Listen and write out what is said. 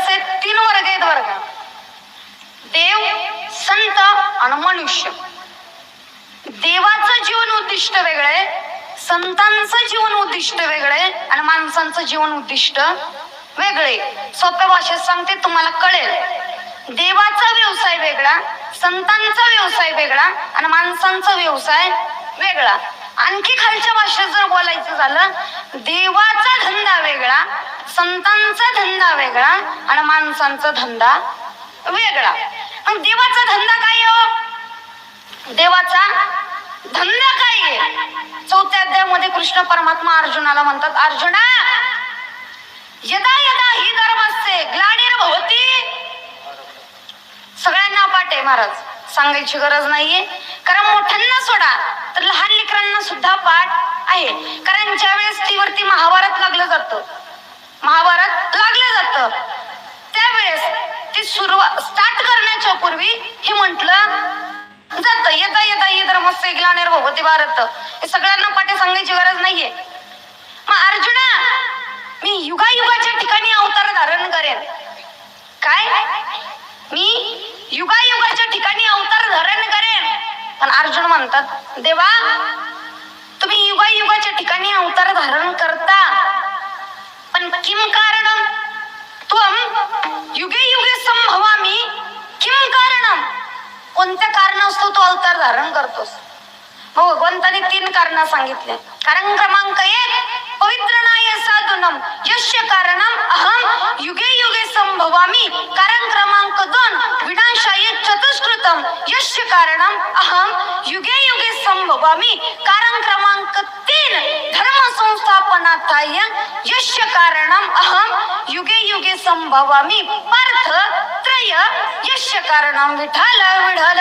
असे तीन वर्ग आहेत वर्ग. देव संत आणि मनुष्य. देवाचं जीवन उद्दिष्ट वेगळे संतांचं जीवन उद्दिष्ट वेगळे आणि माणसांचं जीवन उद्दिष्ट वेगळे. सोप्या भाषेत सांगते तुम्हाला कळेल. देवाचा व्यवसाय वेगळा संतांचा व्यवसाय वेगळा आणि माणसांचा व्यवसाय वेगळा. आणखी खालच्या भाषेत झालं. देवाचा धंदा वेगळा संतांचा धंदा वेगळा आणि माणसांचा धंदा वेगळा. आणि देवाचा धंदा काय हो? देवाचा धंदा काय आहे? चौथ्या अध्यायामध्ये कृष्ण परमात्मा अर्जुनाला म्हणतात अर्जुना यदा यदा ही धर्मस्ते ग्लाडीर भवती. सगळ्यांना पाठ आहे महाराज सांगायची गरज नाहीये. कारण मोठ्यांना सोडा तर लहान लेकरांना सुद्धा पाठ आहे. कारण ज्या वेळेस तीवरती महाभारत लागलं जातं महाभारत लागलं जातं त्यावेळेस ती सुरुवात स्टार्ट करण्याच्या पूर्वी हे म्हटलं जात. येता येता ये धर्मस्य ग्लानेर भगवती भारत. हे सगळ्यांना पाठी सांगायची गरज नाहीये. मग अर्जुना मी युगायुगाच्या ठिकाणी अवतार धारण करेन. काय? मी युगायुगाच्या ठिकाणी अवतार धारण करेन. पण अर्जुन म्हणतात देवा युगायुगाच्या ठिकाणी अवतार धारण करता. पण किम कारण त्वम युगे युगे संभवामी. किम कारणम? कोणत्या कारणास्तव तो अवतार धारण करतोस? मग भगवंताने तीन कारण सांगितले. कारण क्रमांक एक पवित्र नाय साधुनम. यस्य कारणम? अहम युगे युगे संभवामी. कारण क्रमांक दोन चतुष्कृतम यस्य कारणम अहम युगे युगे संभवामी कारण क्रमांक तीन धर्म संस्थापनार्थाय यस्य कारणम अहम युगे युगे संभवामी पार्थ त्रय यस्य कारणम विठाल विढल